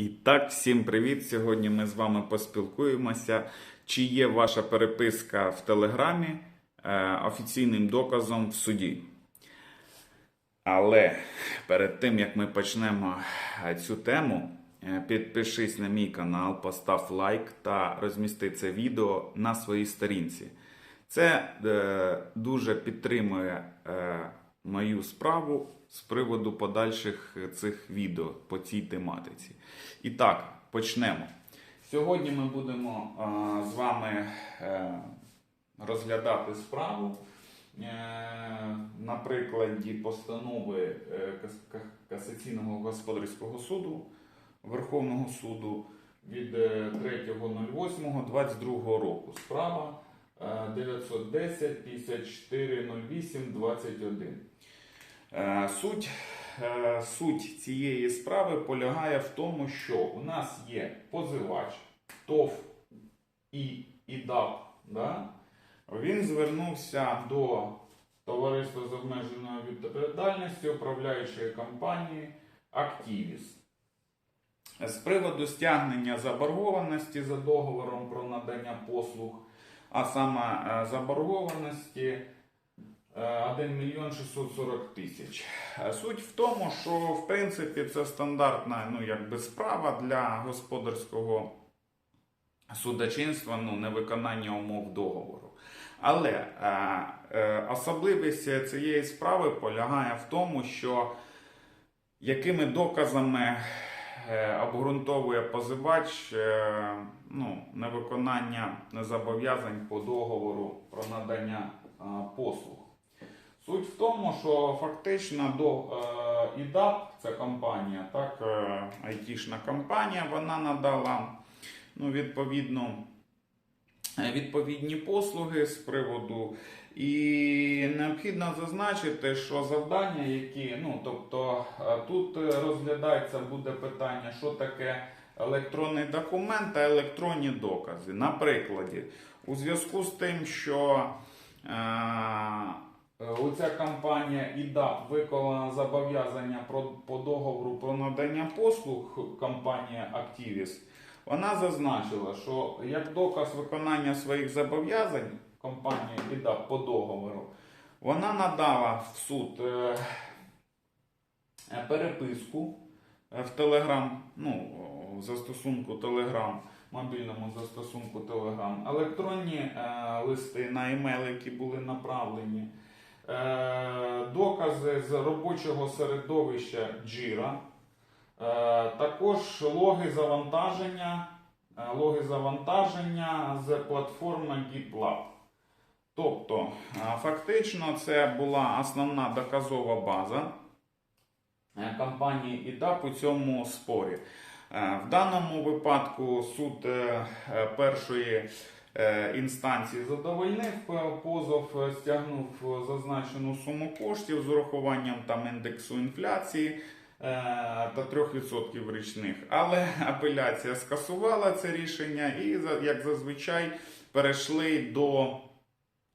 І так, всім привіт! Сьогодні ми з вами поспілкуємося, чи є ваша переписка в Телеграмі е, офіційним доказом в суді. Але перед тим як ми почнемо е, цю тему, е, підпишись на мій канал, постав лайк та розмісти це відео на своїй сторінці. Це е, дуже підтримує е, мою справу з приводу подальших цих відео по цій тематиці. І так, почнемо. Сьогодні ми будемо е, з вами е, розглядати справу е, на прикладі постанови е, Касаційного господарського суду Верховного суду від е, 3.08.22 року. Справа е, 910 54 08 21. Е, Суть, е, суть цієї справи полягає в тому, що у нас є позивач ТОВ і ІДАП. Да? Він звернувся до товариства з обмеженою відповідальністю управляючої компанії Активіс. З приводу стягнення заборгованості за договором про надання послуг, а саме е, заборгованості 1 мільйон 640 тисяч. Суть в тому, що в принципі це стандартна ну, якби справа для господарського судочинства, ну, невиконання умов договору. Але е, е, особливість цієї справи полягає в тому, що якими доказами е, обґрунтовує позивач е, ну, невиконання зобов'язань по договору про надання послуг. Суть в тому, що фактично до е, ІДАП, це компанія, так, е, айтішна компанія, вона надала ну, відповідно, е, відповідні послуги з приводу. І необхідно зазначити, що завдання, які, ну тобто тут розглядається буде питання, що таке електронний документ та електронні докази. На прикладі, у зв'язку з тим, що е, оця компанія ІДАП виконала зобов'язання по договору про надання послуг компанія Activis, вона зазначила, що як доказ виконання своїх зобов'язань компанії ІДАП по договору, вона надала в суд е, е, переписку е, в Телеграм, ну, в застосунку Телеграм, мобільному застосунку Telegram, електронні е, листи на емейл, які були направлені, е, докази з робочого середовища Jira, е, також логи завантаження, е, логи завантаження з платформи GitLab. Тобто, е, фактично, це була основна доказова база е, компанії ІДАП у цьому спорі. Е, В даному випадку суд е, е, першої е, інстанції задовольнив е, позов, е, стягнув е, зазначену суму коштів з урахуванням там індексу інфляції е, та 3% річних. Але апеляція скасувала це рішення і, як зазвичай, перейшли до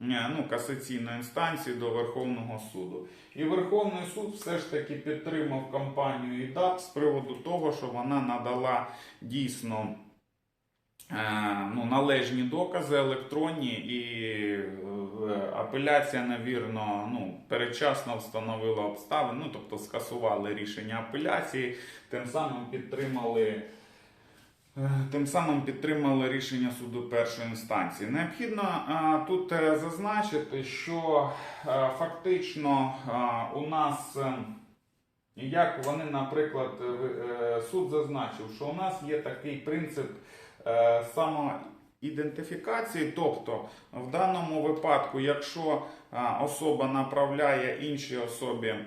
е, ну, касаційної інстанції до Верховного суду. І Верховний суд все ж таки підтримав компанію ІДАП з приводу того, що вона надала дійсно е, ну, належні докази електронні, і е, апеляція, навірно, ну, передчасно встановила обставини, ну, тобто скасували рішення апеляції, тим самим підтримали. Е, Тим самим підтримали рішення суду першої інстанції. Необхідно е, тут е, зазначити, що е, фактично е, у нас, е, як вони, наприклад, е, е, суд зазначив, що у нас є такий принцип е, самоідентифікації, тобто в даному випадку, якщо е, особа направляє іншій особі е,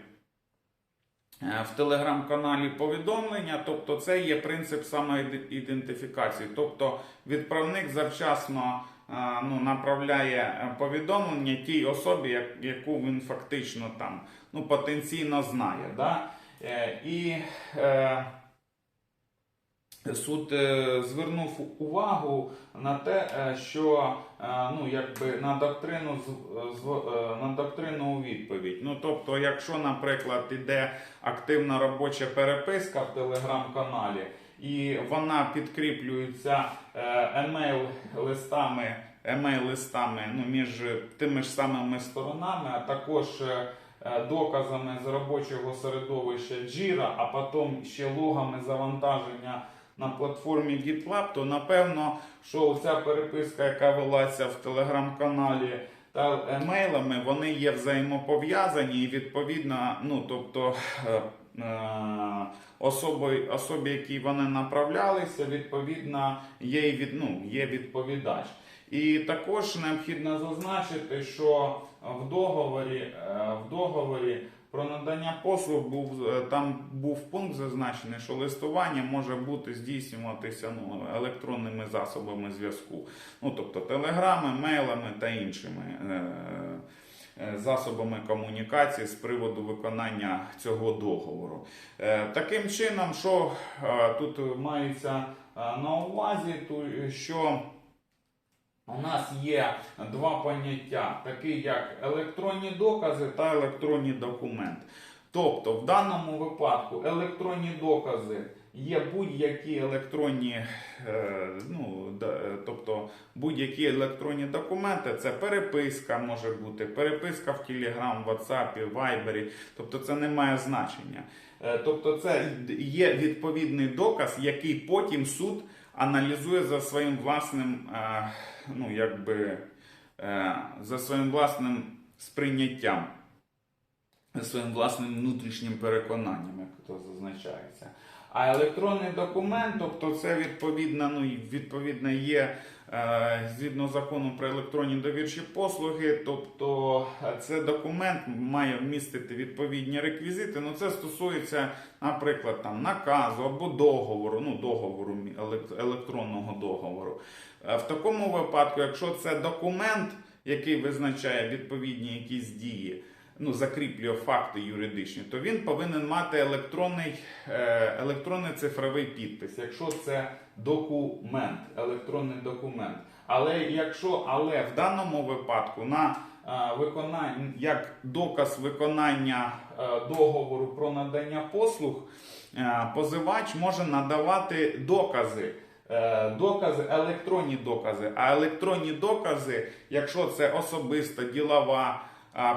в телеграм-каналі повідомлення, тобто це є принцип самоідентифікації. Тобто відправник завчасно е, ну, направляє е, повідомлення тій особі, яку він фактично там ну, потенційно знає. Да? Е, І е, Суд е, звернув увагу на те, е, що е, ну, якби на доктрину на доктрину у відповідь. Ну тобто, якщо, наприклад, іде активна робоча переписка в телеграм-каналі, і вона підкріплюється е, емейл-листами, емейл-листами ну, між тими ж самими сторонами, а також доказами з робочого середовища Jira, а потім ще логами завантаження на платформі GitLab, то напевно, що ця переписка, яка велася в телеграм-каналі та емейлами, вони є взаємопов'язані і відповідно, ну тобто. е, е, Особи, особі, якій вони направлялися, відповідно, є, від, ну, є відповідач. І також необхідно зазначити, що в договорі, е, в договорі про надання послуг був е, там був пункт зазначений, що листування може бути здійснюватися ну, електронними засобами зв'язку, ну тобто телеграми, мейлами та іншими. е, е, Засобами комунікації з приводу виконання цього договору. Таким чином, що тут мається на увазі, то, що у нас є два поняття, такі як електронні докази та електронні документи. Тобто, в даному випадку електронні докази є будь-які електронні, е, ну, е, тобто будь-які електронні документи, це переписка може бути, переписка в Telegram, WhatsApp, Viber, тобто це не має значення. Е, Тобто, це є відповідний доказ, який потім суд аналізує за своїм власним, е, ну якби е, за своїм власним сприйняттям, за своїм власним внутрішнім переконанням, як то зазначається. А електронний документ, тобто це відповідно, ну, і відповідно є е, згідно закону про електронні довірчі послуги, тобто е, це документ має вмістити відповідні реквізити. Ну це стосується, наприклад, там наказу або договору, ну договору електронного договору. Е, В такому випадку, якщо це документ, який визначає відповідні якісь дії, ну, закріплює факти юридичні, то він повинен мати електронний, е, електронний цифровий підпис, якщо це документ, електронний документ. Але якщо, але в даному випадку на е, виконання, як доказ виконання е, договору про надання послуг, позивач може надавати докази. Докази, електронні докази. А електронні докази, якщо це особиста ділова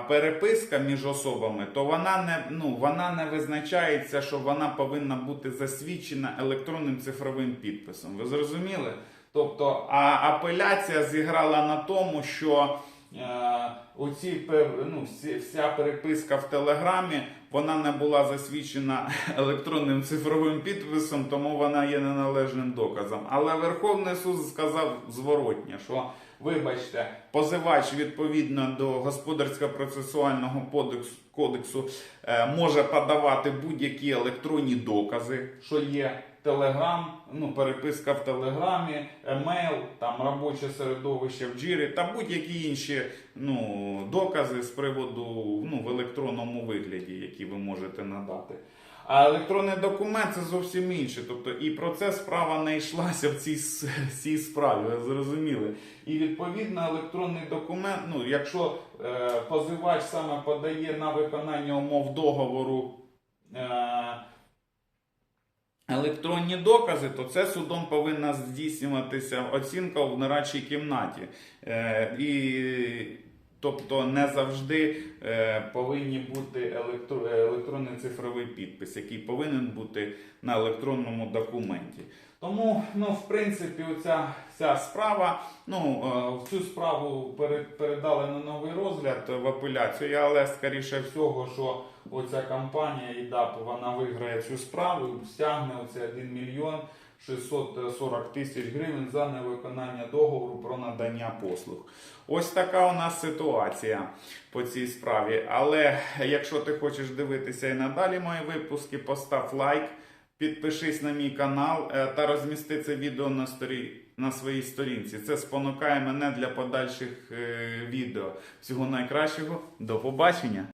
переписка між особами, то вона не, ну, вона не визначається, що вона повинна бути засвідчена електронним цифровим підписом. Ви зрозуміли? Тобто, а апеляція зіграла на тому, що е, оці ну, вся переписка в Телеграмі вона не була засвідчена електронним цифровим підписом, тому вона є неналежним доказом. Але Верховний суд сказав зворотнє, що вибачте, позивач відповідно до господарсько-процесуального кодексу, кодексу е, може подавати будь-які електронні докази, що є Телеграм, ну, переписка в Телеграмі, емейл, там робоче середовище в Джирі та будь-які інші ну, докази з приводу ну, в електронному вигляді, які ви можете надати. А електронний документ це зовсім інше. Тобто і про це справа не йшлася в цій, цій справі, ви зрозуміли. І відповідно електронний документ, ну якщо е, позивач саме подає на виконання умов договору. Е, Електронні докази, то це судом повинна здійснюватися оцінка в нарадчій кімнаті. Е, і, тобто не завжди е, повинні бути електро, електронний цифровий підпис, який повинен бути на електронному документі. Тому, ну, в принципі, оця вся справа, ну, е, цю справу передали на новий розгляд в апеляцію, але скоріше всього, що оця компанія ІДАП, вона виграє цю справу і стягне оце 1 мільйон 640 тисяч гривень за невиконання договору про надання послуг. Ось така у нас ситуація по цій справі. Але якщо ти хочеш дивитися і надалі мої випуски, постав лайк. Підпишись на мій канал е, та розмісти це відео на, сторі... на своїй сторінці. Це спонукає мене для подальших е, відео. Всього найкращого, до побачення!